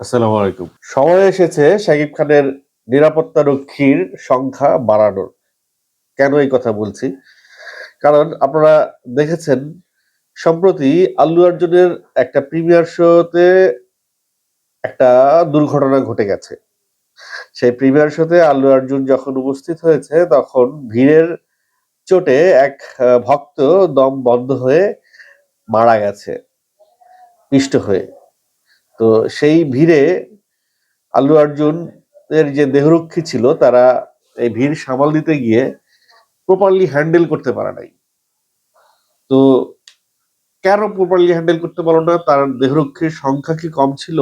আসসালামু আলাইকুম। সময় এসেছে শাকিব খানের নিরাপত্তা রক্ষীর সংখ্যা বাড়ানোর। কেন এই কথা বলছি? কারণ আপনারা দেখেছেন, সম্প্রতি আল্লু অর্জুনের একটা প্রিমিয়ার শোতে একটা দুর্ঘটনা ঘটে গেছে। সেই প্রিমিয়ার শোতে আল্লু অর্জুন যখন উপস্থিত হয়েছে, তখন ভিড়ের চোটে এক ভক্ত দম বন্ধ হয়ে মারা গেছে, পিষ্ট হয়ে। তো সেই ভিড়ে আল্লু অর্জুন এর যে দেহরক্ষী ছিল, তারা এই ভিড় সামাল দিতে গিয়ে প্রপারলি হ্যান্ডেল করতে পারে নাই। তো কেন প্রপারলি হ্যান্ডেল করতে পারল না? তার দেহরক্ষীর সংখ্যা কি কম ছিল?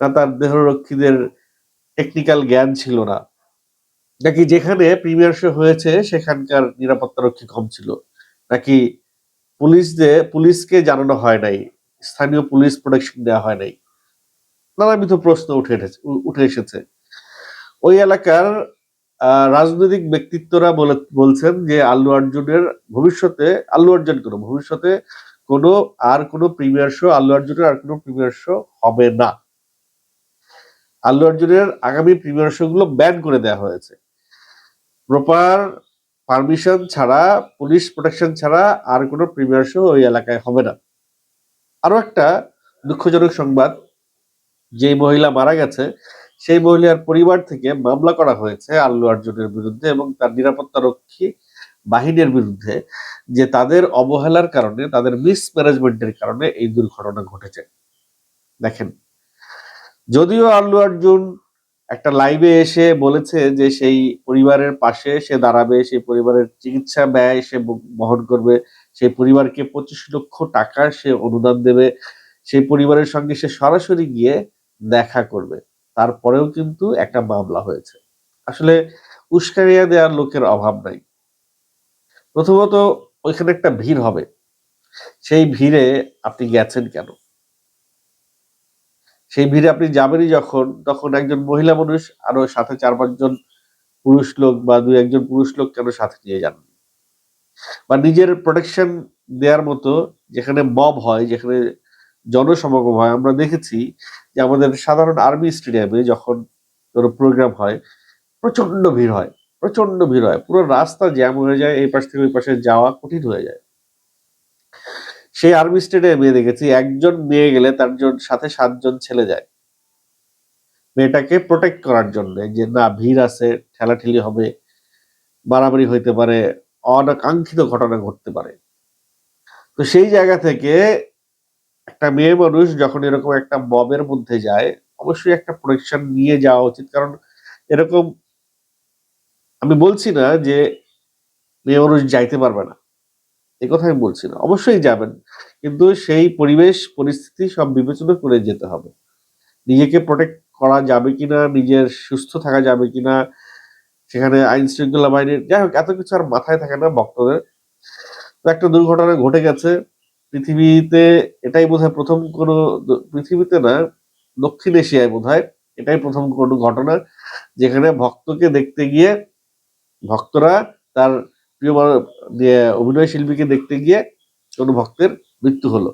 না তার দেহরক্ষীদের টেকনিক্যাল জ্ঞান ছিল না? নাকি যেখানে প্রিমিয়ার শো হয়েছে, সেখানকার নিরাপত্তা রক্ষী কম ছিল? নাকি পুলিশদের পুলিশকে জানানো হয় নাই? স্থানীয় পুলিশ প্রোটেকশন দেওয়া হয় নাই। নানাবিধ প্রশ্ন উঠে উঠে এসেছে। ওই এলাকার রাজনৈতিক ব্যক্তিত্বরা বলে, বলছেন যে আল্লু অর্জুনের ভবিষ্যতে, আল্লু অর্জুন কোনো, ভবিষ্যতে কোনো আর কোনো প্রিমিয়ার শো আল্লু অর্জুনের আর কোনো প্রিমিয়ার শো হবে না। আল্লু অর্জুনের আগামী প্রিমিয়ার শো গুলো ব্যান করে দেওয়া হয়েছে। প্রপার পারমিশন ছাড়া পুলিশ প্রোটেকশন ছাড়া আর কোনো প্রিমিয়ার শো ওই এলাকায় হবে না। আরও একটা দুঃখজনক সংবাদ যে মহিলা মারা গেছে, সেই মহিলার পরিবার থেকে মামলা করা হয়েছে আল্লু অর্জুনের বিরুদ্ধে এবং তার নিরাপত্তা রক্ষী বাহিনীর বিরুদ্ধে, যে তাদের অবহেলার কারণে, তাদের মিসম্যানেজমেন্টের কারণে এই দুর্ঘটনা ঘটেছে। দেখেন, যদিও আল্লু আর্জুন একটা লাইভে এসে বলেছে যে সেই পরিবারের পাশে সে দাঁড়াবে, সেই পরিবারের চিকিৎসা ব্যয় সে বহন করবে সেই পরিবারকে পঁচিশ লক্ষ টাকা সে অনুদান দেবে, সেই পরিবারের সঙ্গে সে সরাসরি গিয়ে দেখা করবে। তারপরেও কিন্তু একটা মামলা হয়েছে। আসলে উস্কানিয়া দেওয়ার লোকের অভাব নাই। প্রথমত ওইখানে একটা ভিড় হবে। সেই ভিড়ে আপনি গেছেন কেন? সেই ভিড়ে আপনি যাবেনই যখন, তখন একজন মহিলা মানুষ আরও সাথে চার পাঁচজন পুরুষ লোক বা দুই একজন পুরুষ লোক কেন সাথে নিয়ে যান বা নিজের প্রোটেকশন দেওয়ার মতো যেখানে মব হয়, যেখানে জনসমাগম হয়, আমরা দেখেছি যে আমাদের সাধারণ আর্মি স্টেডিয়ামে যখন কোনো প্রোগ্রাম হয় প্রচণ্ড ভিড় হয় প্রচণ্ড ভিড় হয়। পুরো রাস্তা জ্যাম হয়ে যায়, এই পাশ থেকে ওই পাশে যাওয়া কঠিন হয়ে যায়। সেই আর্মি স্টেডিয়ামে দেখেছি একজন মেয়ে গেলে তার সাথে সাতজন ছেলে যায়। মেয়েটাকে প্রোটেক্ট করার জন্য যে না, ভিড় আছে, ঠেলাঠেলি হবে, মারামারি হইতে পারে অনাকাঙ্ক্ষিত ঘটনা ঘটতে পারে। তো সেই জায়গা থেকে একটা মেয়ে মানুষ যখন এরকম একটা মবের মধ্যে যায়, অবশ্যই একটা প্রোটেকশন নিয়ে যাওয়া উচিত। কারণ এরকম আমি বলছি না যে মেয়ে মানুষ যাইতে পারবে না। এই কথা আমি বলছি না। অবশ্যই যাবেন। কিন্তু সেই পরিবেশ, পরিস্থিতি সব বিবেচনা করে যেতে হবে। নিজেকে প্রোটেক্ট করা যাবে কিনা, নিজের সুস্থ থাকা যাবে কিনা সেখানে আইন শৃঙ্খলা বাহিনীর, যাই হোক, এত কিছু আর মাথায় থাকে না ভক্তদের। একটা দুর্ঘটনা ঘটে গেছে। পৃথিবীতে এটাই বোধহয় প্রথম কোনো পৃথিবীতে না, দক্ষিণ এশিয়ায় বোধহয় এটাই প্রথম কোনো ঘটনা যেখানে ভক্তকে দেখতে গিয়ে, ভক্তরা তার প্রিয় অভিনয় শিল্পীকে দেখতে গিয়ে কোনো ভক্তের মৃত্যু হলো।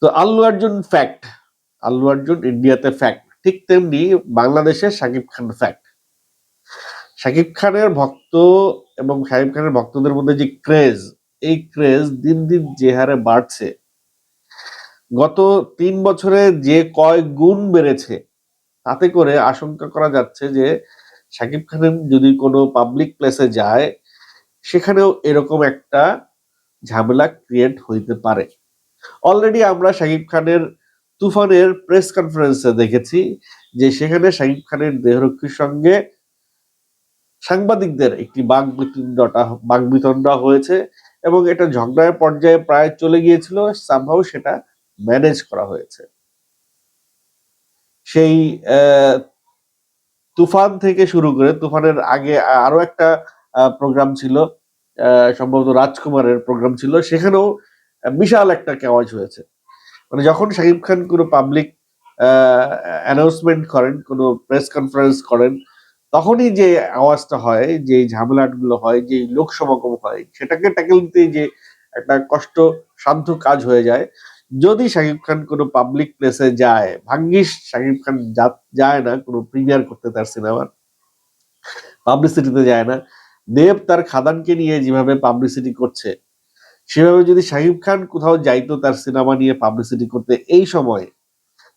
তো আল্লু অর্জুন ফ্যাক্ট আল্লু আর্জুন ইন্ডিয়াতে ফ্যাক্ট ঠিক তেমনি বাংলাদেশে শাকিব খান ফ্যাক্ট শাকিব খানের ভক্ত এবং শাকিব খানের ভক্তদের মধ্যে যে ক্রেজ, এই ক্রেজ দিন দিন যে হারে বাড়ছে। গত তিন বছরে যে কয় গুণ বেড়েছে, তাতে করে আশঙ্কা করা যাচ্ছে যে শাকিব খানের যদি কোনো পাবলিক প্লেসে যায়, সেখানেও এরকম একটা ঝামেলা ক্রিয়েট হইতে পারে। অলরেডি আমরা শাকিব খানের তুফানের প্রেস কনফারেন্সে দেখেছি যে সেখানে শাকিব খানের দেহরক্ষীর সঙ্গে সাংবাদিকদের একটি বাক বিতণ্ডা বাক বিতণ্ডা হয়েছে এবং এটা ঝগড়ার পর্যায়ে প্রায় চলে গিয়েছিল সামহাও সেটা ম্যানেজ করা হয়েছে। সেই তুফান থেকে শুরু করে, তুফানের আগে আরও একটা প্রোগ্রাম ছিল সম্ভবত রাজকুমারের প্রোগ্রাম ছিল, সেখানেও বিশাল একটা কেওয়াজ হয়েছে। মানে যখন শাকিব খান কোনো পাবলিক অ্যানাউন্সমেন্ট করেন, কোনো প্রেস কনফারেন্স করেন তখনই যে আওয়াজটা হয়, যে ঝামেলাগুলো হয়, যে লোক সমাগম হয়, সেটাকে ট্যাকেল দিতে যে একটা কষ্ট সাধ্য কাজ হয়ে যায়। যদি শাকিব খান কোনো পাবলিক প্লেসে যায় ভাঙ্গিস শাকিব খান যায় না, কোনো প্রিমিয়ার করতে তার সিনেমার পাবলিসিটিতে যায় না। দেব তার খাদানকে নিয়ে যেভাবে পাবলিসিটি করছে, সেভাবে যদি শাকিব খান কোথাও যাইতো তার সিনেমা নিয়ে পাবলিসিটি করতে এই সময়ে,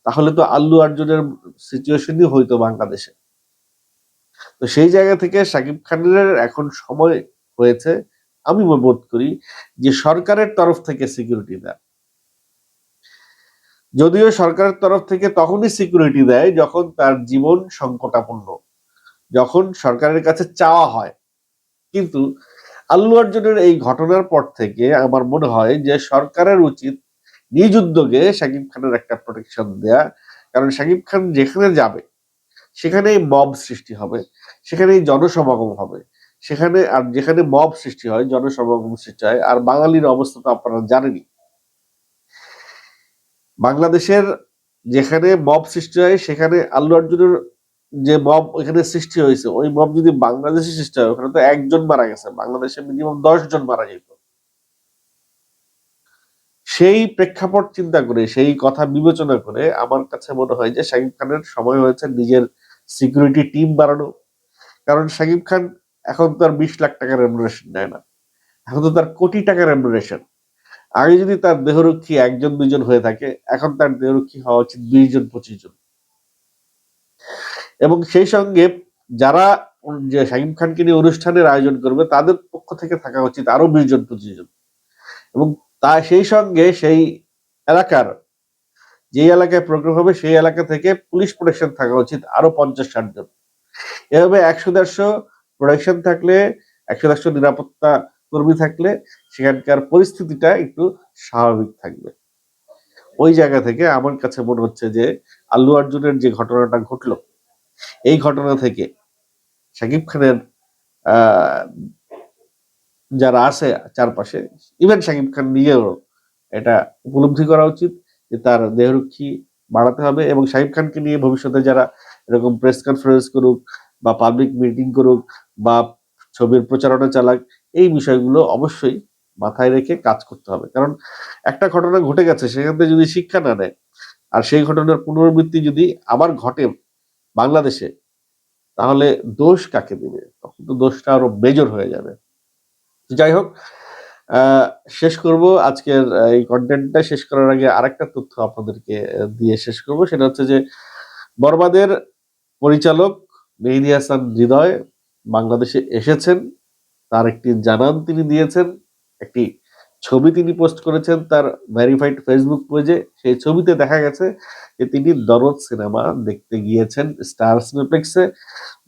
তাহলে তো আল্লু অর্জুনের সিচুয়েশনই হইতো বাংলাদেশে। তো সেই জায়গা থেকে শাকিব খানের এখন সময় হয়েছে, আমি বোধ করি যে সরকারের তরফ থেকে সিকিউরিটি দেয়। যদিও সরকারের তরফ থেকে তখনই সিকিউরিটি দেয় যখন তার জীবন সংকটাপন্ন, যখন সরকারের কাছে চাওয়া হয়। কিন্তু আল্লু অর্জুনের এই ঘটনার পর থেকে আমার মনে হয় যে সরকারের উচিত নিজ উদ্যোগে শাকিব খানের একটা প্রোটেকশন দেয়া। কারণ শাকিব খান যেখানে যাবে সেখানেই মব সৃষ্টি হবে, সেখানেই জনসমাগম হবে। সেখানে আর যেখানে মব সৃষ্টি হয়, জনসমাগম সৃষ্টি হয়, আর বাঙালির অবস্থা তো আপনারা জানেনই। বাংলাদেশের যেখানে মব সৃষ্টি হয়, সেখানে আল্লু অর্জুনের যে মব ওইখানে সৃষ্টি হয়েছে, ওই মব যদি বাংলাদেশে সৃষ্টি হয়, ওখানে তো একজন মারা গেছে, বাংলাদেশে মিনিমাম দশ জন মারা যেত সেই প্রেক্ষাপট চিন্তা করে, সেই কথা বিবেচনা করে আমার কাছে মনে হয় যে শাকিব খানের সময় হয়েছে নিজের সিকিউরিটি টিম বাড়ানো। কারণ শাকিব খান এখন তো আর বিশ লাখ টাকার রেমুনারেশন নেয় না। এখন তো তার কোটি টাকার রেমুনারেশন আগে যদি তার দেহরক্ষী একজন দুজন হয়ে থাকে, এখন তার দেহরক্ষী হওয়া উচিত বিশ জন, পঁচিশ জন। এবং সেই সঙ্গে যারা যে শাকিব খানকে নিয়ে অনুষ্ঠানের আয়োজন করবে, তাদের পক্ষ থেকে থাকা উচিত আরও বিশ জন, পঁচিশ জন। এবং তা সেই সঙ্গে সেই এলাকার যে এলাকায় প্রোগ্রাম হবে সেই এলাকা থেকে পুলিশ প্রোটেকশন থাকা উচিত আরও পঞ্চাশ ষাট জন। এভাবে একশো দেড়শো প্রোটেকশন থাকলে, একশো দেড়শো নিরাপত্তা কর্মী থাকলে সেখানকার পরিস্থিতিটা একটু স্বাভাবিক থাকবে। ওই জায়গা থেকে আমার কাছে মনে হচ্ছে যে আল্লু অর্জুনের যে ঘটনাটা ঘটলো, এই ঘটনা থেকে শাকিব খানের যারা আছে চারপাশে ইভেন শাকিব খান নিজেও এটা উপলব্ধি করা উচিত। যে তার দেহরক্ষী বাড়াতে হবে এবং শাকিব খানকে নিয়ে ভবিষ্যতে যারা এরকম প্রেস কনফারেন্স করুক বা পাবলিক মিটিং করুক বা ছবির প্রচারণা চালাক, এই বিষয়গুলো অবশ্যই মাথায় রেখে কাজ করতে হবে। কারণ একটা ঘটনা ঘটে গেছে, সেখান থেকে যদি শিক্ষা না নেয়, আর সেই ঘটনার পুনরাবৃত্তি যদি আবার ঘটে বাংলাদেশে, তাহলে দোষ কাকে দিবে? তখন তো দোষটা আরও মেজর হয়ে যাবে। যাই হোক শেষ করব। আজকের এই কন্টেন্টটা শেষ করার আগে আরেকটা তথ্য আপনাদেরকে দিয়ে শেষ করব। সেটা হচ্ছে যে, বরবাদের পরিচালক মেহেদি হাসান হৃদয় বাংলাদেশে এসেছেন। তার একটি জানান তিনি দিয়েছেন। একটি ছবি তিনি পোস্ট করেছেন তার ভেরিফাইড ফেসবুক পেজে। সেই ছবিতে দেখা গেছে যে, তিনি দরদ সিনেমা দেখতে গিয়েছেন স্টার সিনেপ্লেক্সে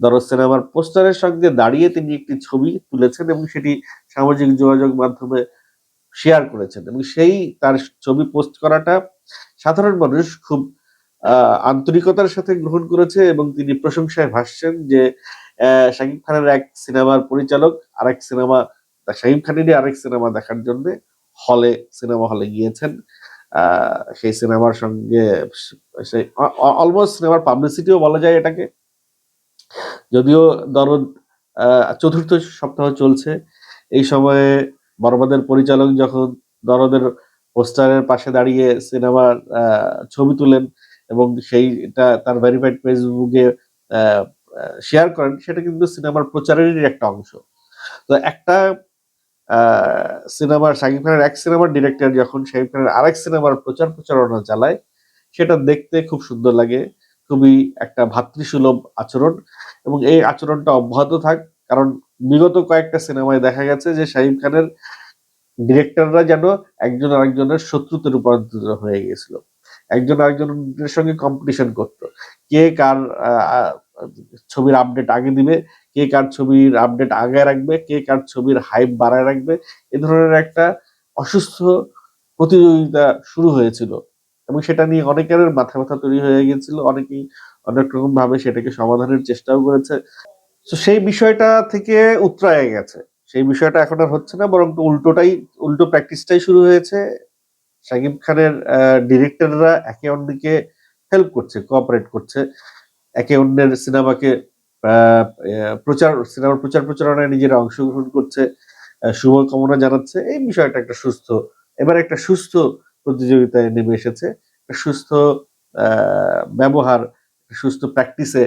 দরদ সিনেমার পোস্টারের সঙ্গে দাঁড়িয়ে তিনি একটি ছবি তুলেছেন এবং সেটি সামাজিক যোগাযোগ মাধ্যমে শেয়ার করেছেন এবং সেই তার ছবি পোস্ট করাটা সাধারণ মানুষ খুব আন্তরিকতার সাথে গ্রহণ করেছে এবং তিনি প্রশংসায় ভাসছেন যে শাকিব খানের এক সিনেমার পরিচালক আরেক সিনেমা, শাকিব খানেরই আরেক সিনেমা দেখার জন্য হলে সিনেমা হলে গিয়েছেন। সেই সিনেমার সঙ্গে সেই অলমোস্ট সিনেমার পাবলিসিটিও বলা যায় এটাকে। যদিও দরদ চতুর্থ সপ্তাহ চলছে। এই সময়ে বরবাদের পরিচালক যখন দরদের পোস্টারের পাশে দাঁড়িয়ে সিনেমার ছবি তুলেন এবং সেইটা তার ভেরিফাইড ফেসবুকে শেয়ার করেন, সেটা কিন্তু সিনেমার প্রচারেরই একটা অংশ। তো একটা সিনেমার শাকিব খানের এক সিনেমার ডিরেক্টর যখন শাকিব খানের আরেক সিনেমার প্রচার প্রচারণা চালায়, সেটা দেখতে খুব সুন্দর লাগে, খুবই একটা ভাতৃসুলভ আচরণ এবং এই আচরণটা অব্যাহত থাক, কারণ বিগত কয়েকটা সিনেমায় দেখা গেছে যে শাহিব খানের ডিরেক্টররা যেন একজন আরেকজনের শত্রুতে রূপান্তরিত হয়ে গেছিল। একজন আরেকজনের সঙ্গে কম্পিটিশন করতো। কে কার ছবির আপডেট আগে দিবে, কে কার ছবির আপডেট আগে রাখবে, কে কার ছবির হাইপ বাড়ায় রাখবে, এ ধরনের একটা অসুস্থ প্রতিযোগিতা শুরু হয়েছিল। এবং সেটা নিয়ে অনেকের মাথা ব্যথা তৈরি হয়ে গেছিল, অনেকেই অনেক রকম ভাবে সেটাকে সমাধানের চেষ্টাও করেছে। তো সেই বিষয়টা থেকে উতরায় গেছে। সেই বিষয়টা এখন আর হচ্ছে না, বরং উল্টোটাই, উল্টো প্র্যাকটিসটাই শুরু হয়েছে। শাকিব খানের ডিরেক্টররা একে অন্যকে হেল্প করছে কোঅপারেট করছে। একে অন্যের সিনেমাকে প্রচার সিনেমার প্রচার প্রচারণায় নিজেরা অংশগ্রহণ করছে। শুভকামনা জানাচ্ছে। এই বিষয়টা একটা সুস্থ, এবার একটা সুস্থ প্রতিযোগিতায় নেমে এসেছে। সুস্থ ব্যবহার সুস্থ প্র্যাকটিসে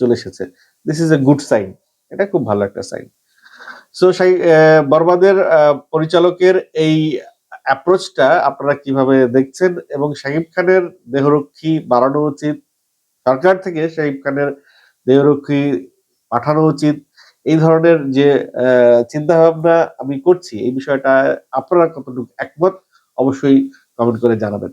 চলে এসেছে। This is a good sign এটা খুব ভালো একটা সাইন সো সেই বরবাদের পরিচালকের এই অ্যাপ্রোচটা আপনারা কীভাবে দেখছেন এবং শাকিব খানের দেহরক্ষী বাড়ানো উচিত, সরকার থেকে শাকিব খানের দেহরক্ষী পাঠানো উচিত, এই ধরনের যে চিন্তা ভাবনা আমি করছি, এই বিষয়টা আপনারা কতটুকু একমত, অবশ্যই কমেন্ট করে জানাবেন।